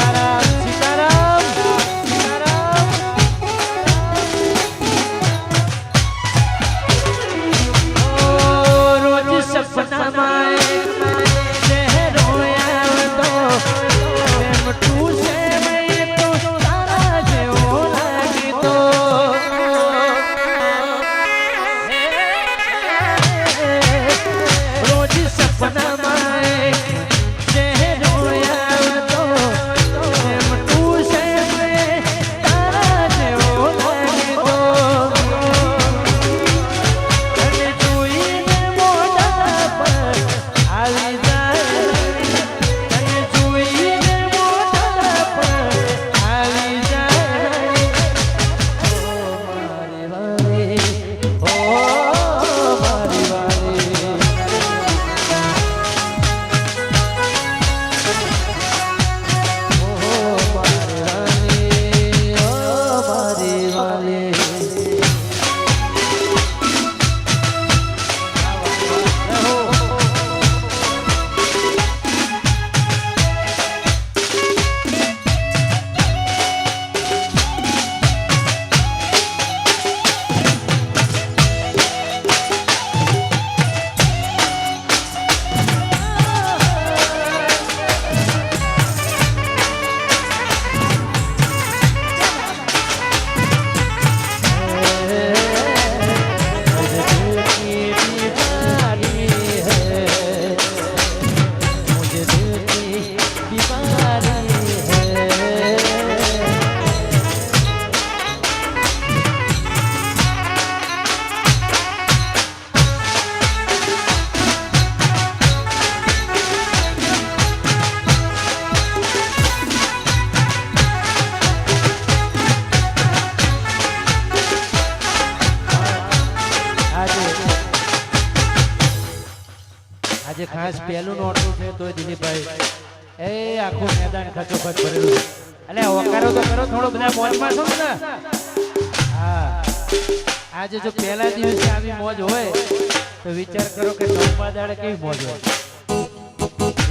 da da પહેલું નોટું છે તો દિલીપભાઈ. એ આખું મેદાન ખચોખચ ભરેલું એટલે હોકારો તો કરો, થોડો બધા મોજમાં છો ને? હા. આજે જો પહેલા દિવસે આવી મોજ હોય, તો વિચાર કરો કે નવમા દાડે કેવી મોજ હોય.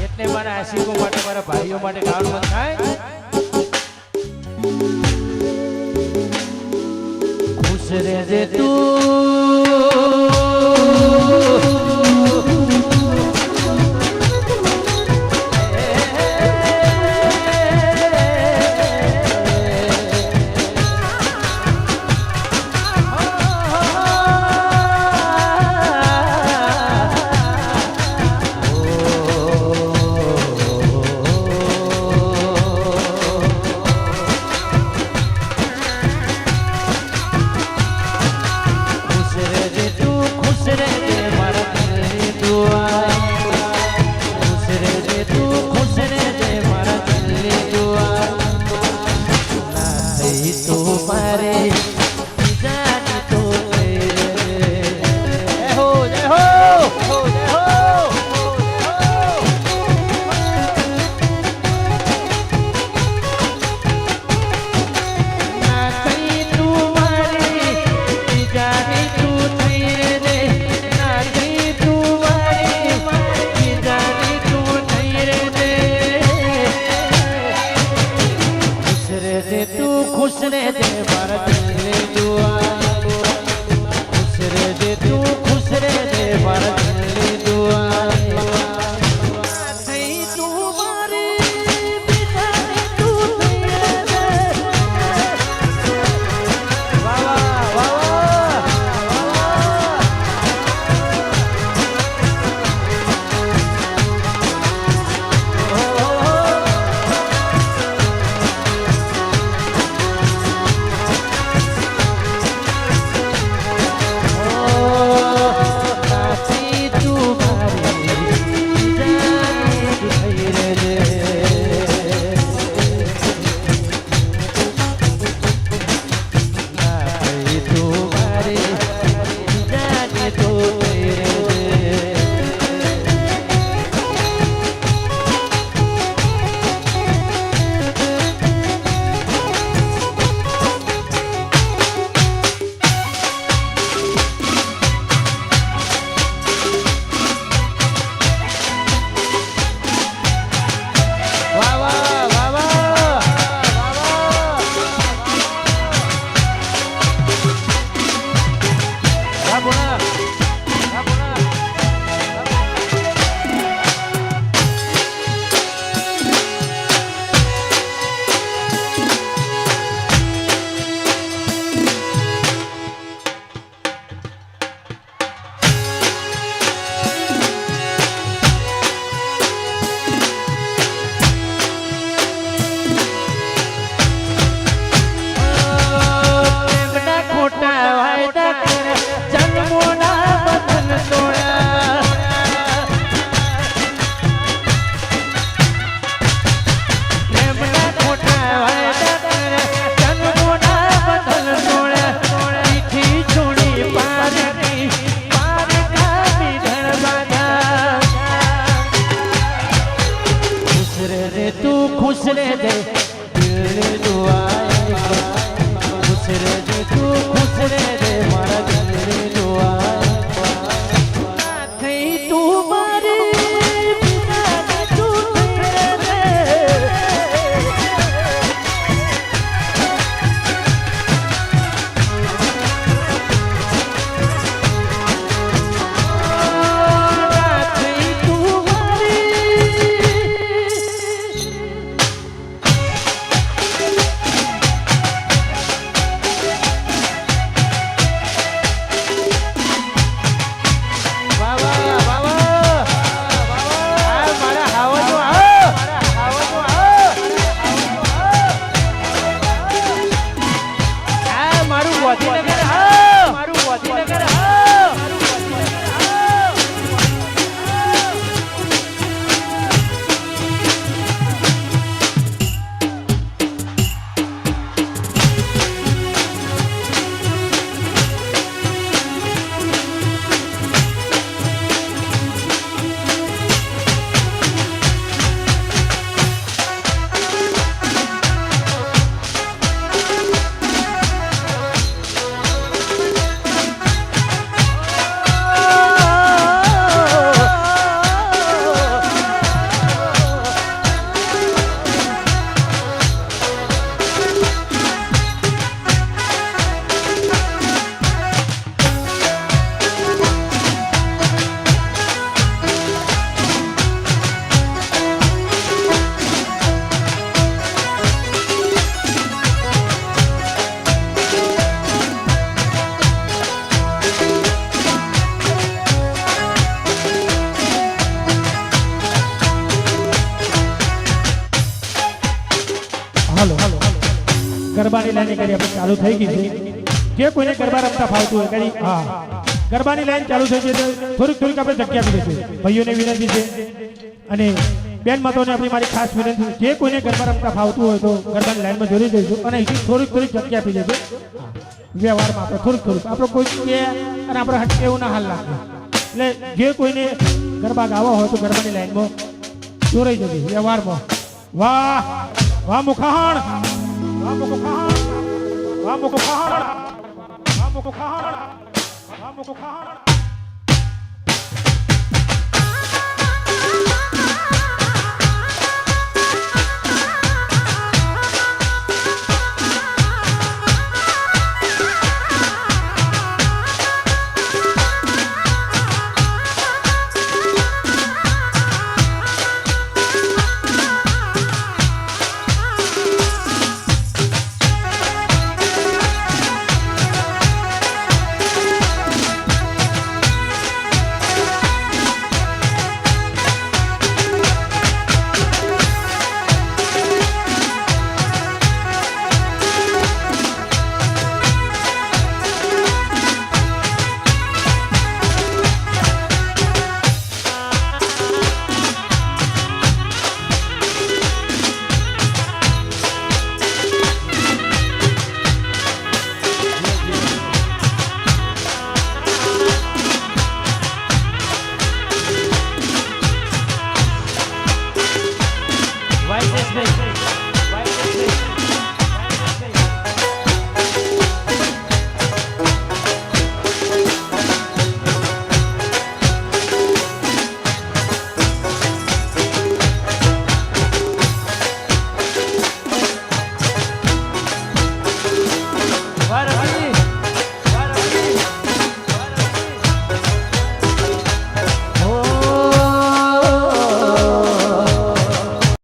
એટલે મારા આશિકો માટે, મારા ભાઈઓ માટે ગાવાનું બંધ થાય. ખુશ રહેજે તું. yeah. હાલો ગરબાની લાઈન કરી આપણે ચાલુ થઈ ગઈ છે. જે કોઈને ગરબા રમતા ફાવતું હોય, કરી, હા. ગરબાની લાઈન ચાલુ થઈ છે, થોડીક થોડીક આપણે જગ્યા આપી દઈશું ભાઈઓને વિનંતી છે. અને બેન માતાઓને આપણી મારી ખાસ વિનંતી જે કોઈને ગરબા રમતા ફાવતું હોય તો ગરબાની લાઈનમાં જોડી દઈશું અને હજી થોડીક થોડીક જગ્યા આપી દેજો. વ્યવહારમાં આપણે થોડુંક થોડુંક. આપણે કોઈ કે અને આપણે હટકે એવું ના હાલ લાગે. એટલે જે કોઈને ગરબા ગાવા હોય તો ગરબાની લાઈનમાં જોડાઈ જશે વ્યવહારમાં. વાહ! વાહ મુખાણ વાહ મુખાણ વાહ મુખાણ વાહ મુખાણ વાહ મુખાણ